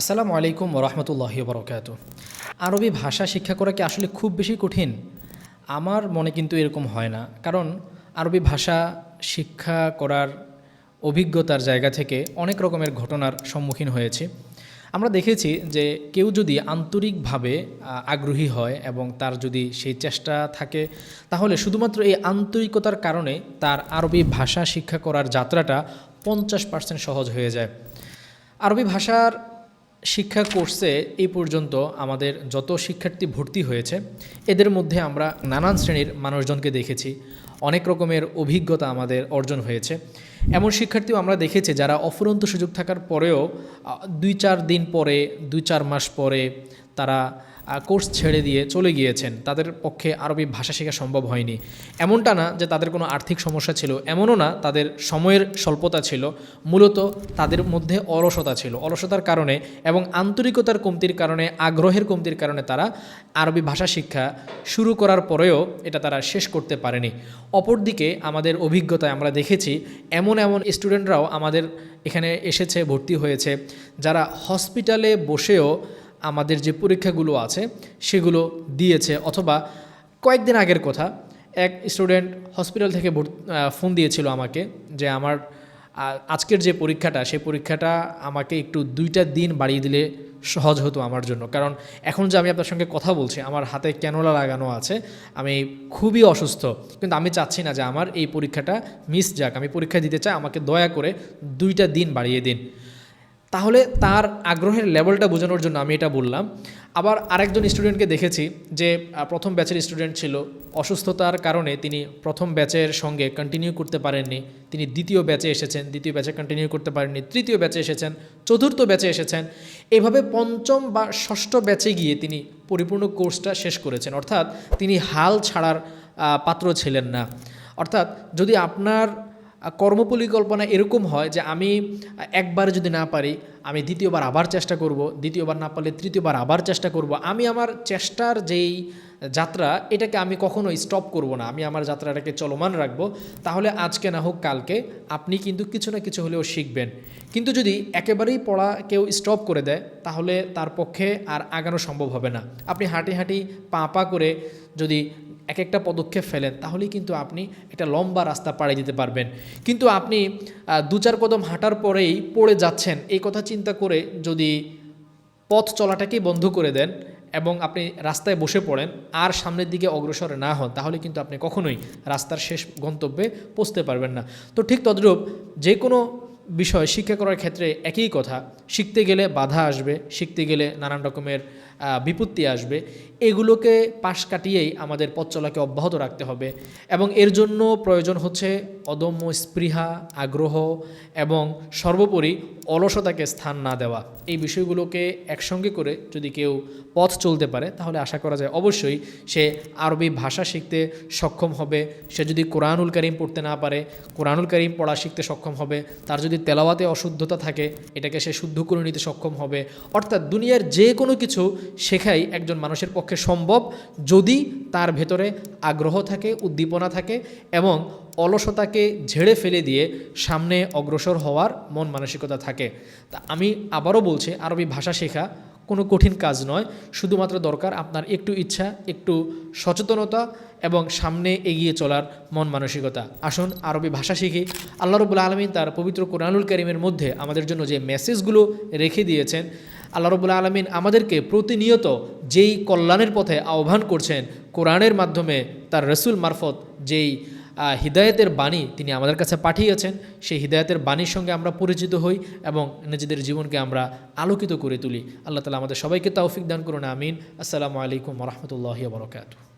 আসসালামু আলাইকুম রহমতুল্লাহি বরকাত আরবি ভাষা শিক্ষা করা কি আসলে খুব বেশি কঠিন? আমার মনে কিন্তু এরকম হয় না। কারণ আরবি ভাষা শিক্ষা করার অভিজ্ঞতার জায়গা থেকে অনেক রকমের ঘটনার সম্মুখীন হয়েছে। আমরা দেখেছি যে কেউ যদি আন্তরিকভাবে আগ্রহী হয় এবং তার যদি সেই চেষ্টা থাকে, তাহলে শুধুমাত্র এই আন্তরিকতার কারণে তার আরবি ভাষা শিক্ষা করার যাত্রাটা পঞ্চাশ পার্সেন্ট সহজ হয়ে যায়। আরবি ভাষার শিক্ষা কোর্সে এই পর্যন্ত আমাদের যত শিক্ষার্থী ভর্তি হয়েছে, এদের মধ্যে আমরা নানান শ্রেণির মানুষজনকে দেখেছি। অনেক রকমের অভিজ্ঞতা আমাদের অর্জন হয়েছে। এমন শিক্ষার্থীও আমরা দেখেছি যারা অফুরন্ত সুযোগ থাকার পরেও দুই চার দিন পরে, দুই চার মাস পরে তারা কোর্স ছেড়ে দিয়ে চলে গিয়েছেন। তাদের পক্ষে আরবি ভাষা শেখা সম্ভব হয়নি। এমনটা না যে তাদের কোনো আর্থিক সমস্যা ছিল। এমনও না তাদের সময়ের স্বল্পতা ছিল। মূলত তাদের মধ্যে অলসতা ছিল। অলসতার কারণে এবং আন্তরিকতার কমতির কারণে, আগ্রহের কমতির কারণে তারা আরবি ভাষা শিক্ষা শুরু করার পরেও এটা তারা শেষ করতে পারেনি। অপরদিকে আমাদের অভিজ্ঞতায় আমরা দেখেছি, এমন এমন স্টুডেন্টরাও আমাদের এখানে এসেছে, ভর্তি হয়েছে, যারা হসপিটালে বসেও আমাদের যে পরীক্ষাগুলো আছে, সেগুলো দিয়েছে। অথবা কয়েকদিন আগের কথা, এক স্টুডেন্ট হসপিটাল থেকে ফোন দিয়েছিল আমাকে যে আমার আজকের যে পরীক্ষাটা সেই পরীক্ষাটা আমাকে একটু দুইটা দিন বাড়িয়ে দিলে সহজ হতো আমার জন্য। কারণ এখন যে আমি আপনার সঙ্গে কথা বলছি, আমার হাতে ক্যানোলা লাগানো আছে, আমি খুবই অসুস্থ। কিন্তু আমি চাচ্ছি না যে আমার এই পরীক্ষাটা মিস যাক। আমি পরীক্ষা দিতে চাই, আমাকে দয়া করে দুইটা দিন বাড়িয়ে দিন। তাহলে তার আগ্রহের লেভেলটা বোঝানোর জন্য আমি এটা বললাম। আবার আরেকজন স্টুডেন্টকে দেখেছি যে প্রথম ব্যাচের স্টুডেন্ট ছিল। অসুস্থতার কারণে তিনি প্রথম ব্যাচের সঙ্গে কন্টিনিউ করতে পারেননি। তিনি দ্বিতীয় ব্যাচে এসেছেন, দ্বিতীয় ব্যাচে কন্টিনিউ করতে পারেননি, তৃতীয় ব্যাচে এসেছেন, চতুর্থ ব্যাচে এসেছেন। এভাবে পঞ্চম বা ষষ্ঠ ব্যাচে গিয়ে তিনি পরিপূর্ণ কোর্সটা শেষ করেছেন। অর্থাৎ তিনি হাল ছাড়ার পাত্র ছিলেন না। অর্থাৎ যদি আপনার কর্মপরিকল্পনা এরকম হয় যে আমি একবার যদি না পারি, আমি দ্বিতীয়বার আবার চেষ্টা করব, দ্বিতীয়বার না পারলে তৃতীয়বার আবার চেষ্টা করব। আমি আমার চেষ্টার যেই যাত্রা, এটাকে আমি কখনো স্টপ করব না। আমি আমার যাত্রাটাকে চলমান রাখব। তাহলে আজকে না হোক কালকে আপনি কিন্তু কিছু না কিছু হলেও শিখবেন। কিন্তু যদি একেবারেই পড়া কেউ স্টপ করে দেয়, তাহলে তার পক্ষে আর আগানো সম্ভব হবে না। আপনি হাঁটি হাঁটি পা পা করে যদি এক একটা পদক্ষেপ ফেলেন, তাহলেই কিন্তু আপনি একটা লম্বা রাস্তা পাড়ি দিতে পারবেন। কিন্তু আপনি দু চার কদম হাঁটার পরেই পড়ে যাচ্ছেন, এই কথা চিন্তা করে যদি পথ চলাটাকেই বন্ধ করে দেন এবং আপনি রাস্তায় বসে পড়েন, আর সামনের দিকে অগ্রসর না হন, তাহলে কিন্তু আপনি কখনোই রাস্তার শেষ গন্তব্যে পৌঁছতে পারবেন না। তো ঠিক তদ্রূপ, যে কোনো বিষয় শিক্ষা করার ক্ষেত্রে একই কথা। শিখতে গেলে বাধা আসবে, শিখতে গেলে নানান রকমের বিপত্তি আসবে। এগুলোকে পাশ কাটিয়েই আমাদের পথ চলাকে অব্যাহত রাখতে হবে এবং এর জন্য প্রয়োজন হচ্ছে অদম্য স্পৃহা, আগ্রহ এবং সর্বোপরি অলসতাকে স্থান না দেওয়া। এই বিষয়গুলোকে একসঙ্গে করে যদি কেউ পথ চলতে পারে, তাহলে আশা করা যায় অবশ্যই সে আরবি ভাষা শিখতে সক্ষম হবে। সে যদি কোরআনুল করিম পড়তে না পারে, কোরআনুল করিম পড়া শিখতে সক্ষম হবে, তার যদি তেলাওয়াতে অশুদ্ধতা থাকে, এটাকে সে শুদ্ধ করে নিতে সক্ষম হবে। অর্থাৎ দুনিয়ার যে কোনো কিছু শেখাই একজন মানুষের পক্ষে সম্ভব যদি তার ভেতরে আগ্রহ থাকে, উদ্দীপনা থাকে এবং অলসতাকে ঝেড়ে ফেলে দিয়ে সামনে অগ্রসর হওয়ার মন মানসিকতা থাকে। তা আমি আবারও বলছি, আরবি ভাষা শেখা কোনো কঠিন কাজ নয়। শুধুমাত্র দরকার আপনার একটু ইচ্ছা, একটু সচেতনতা এবং সামনে এগিয়ে চলার মন মানসিকতা। আসুন, আরবি ভাষা শিখি। আল্লাহ রবুল আলমিন তার পবিত্র কোরআনুল করিমের মধ্যে আমাদের জন্য যে মেসেজগুলো রেখে দিয়েছেন, আল্লাহ রবুল আলমিন আমাদেরকে প্রতিনিয়ত যেই কল্যাণের পথে আহ্বান করছেন, কোরআনের মাধ্যমে তার রসুল মারফত যেই হিদায়তের বাণী তিনি আমাদের কাছে পাঠিয়েছেন। সেই হৃদায়তের বাণীর সঙ্গে আমরা পরিচিত হই এবং নিজেদের জীবনকে আমরা আলোকিত করে তুলি। আল্লাহ তালা আমাদের সবাইকে তাওফিক দান করুন। আমিন। আসসালামু আলাইকুম রহমতুল্লাহ বরকাত